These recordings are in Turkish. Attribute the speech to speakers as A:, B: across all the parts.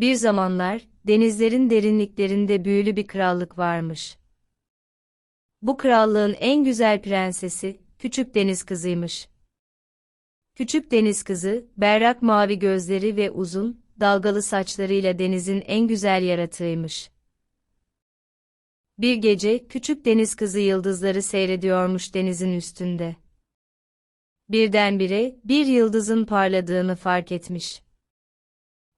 A: Bir zamanlar, denizlerin derinliklerinde büyülü bir krallık varmış. Bu krallığın en güzel prensesi, küçük deniz kızıymış. Küçük deniz kızı, berrak mavi gözleri ve uzun, dalgalı saçlarıyla denizin en güzel yaratığıymış. Bir gece, küçük deniz kızı yıldızları seyrediyormuş denizin üstünde. Birdenbire, bir yıldızın parladığını fark etmiş.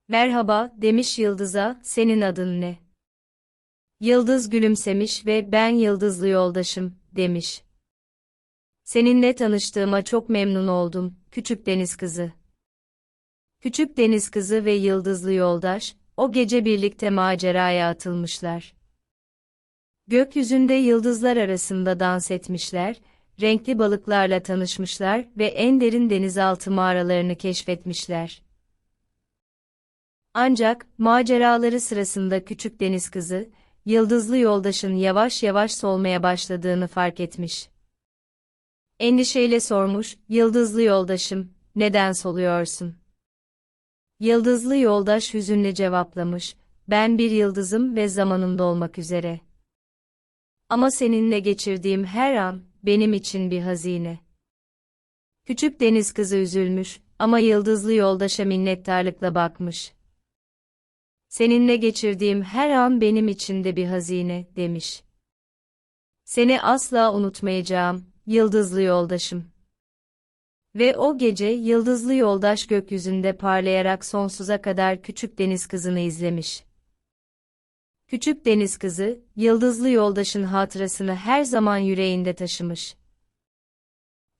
A: Merhaba, demiş yıldıza, senin adın ne? Yıldız gülümsemiş ve ben yıldızlı yoldaşım, demiş. Seninle tanıştığıma çok memnun oldum, küçük deniz kızı. Küçük deniz kızı ve yıldızlı yoldaş, o gece birlikte maceraya atılmışlar. Gökyüzünde yıldızlar arasında dans etmişler, renkli balıklarla tanışmışlar ve en derin denizaltı mağaralarını keşfetmişler. Ancak, maceraları sırasında küçük deniz kızı, yıldızlı yoldaşın yavaş yavaş solmaya başladığını fark etmiş. Endişeyle sormuş, yıldızlı yoldaşım, neden soluyorsun? Yıldızlı yoldaş hüzünle cevaplamış, ben bir yıldızım ve zamanım dolmak üzere. Ama seninle geçirdiğim her an, benim için bir hazine. Küçük deniz kızı üzülmüş, ama yıldızlı yoldaşa minnettarlıkla bakmış. Seninle geçirdiğim her an benim için de bir hazine, demiş. Seni asla unutmayacağım, yıldızlı yoldaşım. Ve o gece yıldızlı yoldaş gökyüzünde parlayarak sonsuza kadar küçük deniz kızını izlemiş. Küçük deniz kızı, yıldızlı yoldaşın hatırasını her zaman yüreğinde taşımış.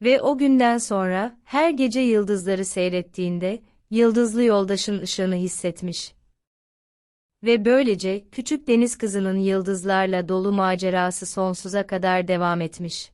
A: Ve o günden sonra, her gece yıldızları seyrettiğinde, yıldızlı yoldaşın ışığını hissetmiş. Ve böylece, küçük deniz kızının yıldızlarla dolu macerası sonsuza kadar devam etmiş.